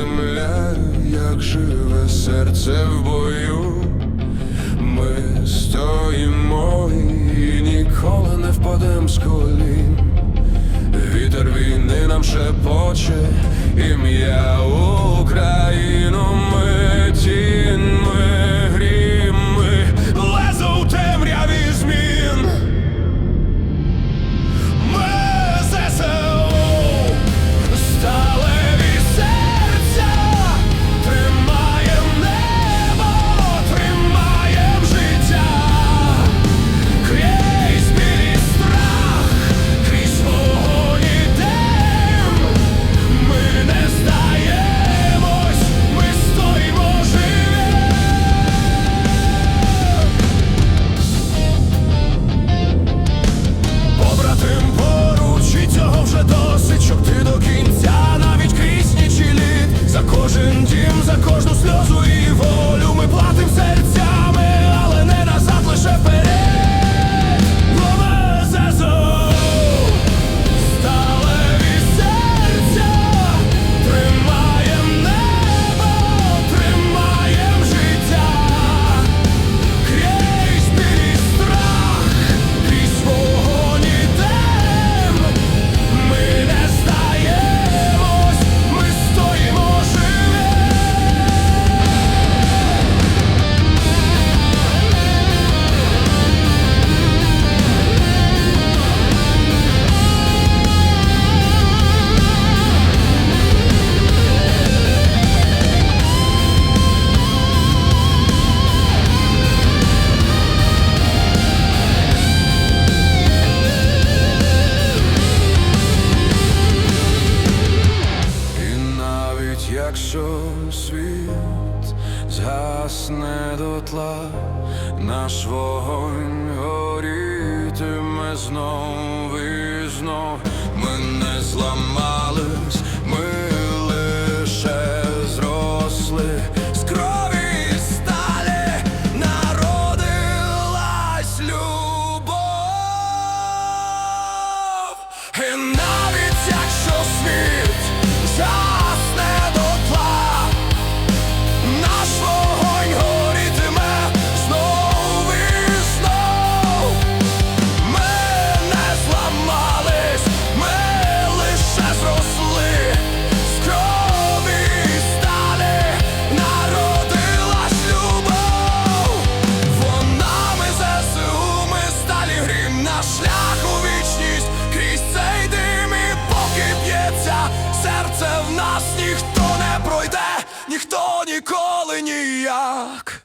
земля, як живе серце в бою, ми стоїмо і ніколи не впадем з колін. Вітер війни нам шепоче ім'я. Якщо світ згасне дотла, наш вогонь горітиме знов і знов, ми не зламаємо. ніколи ніяк.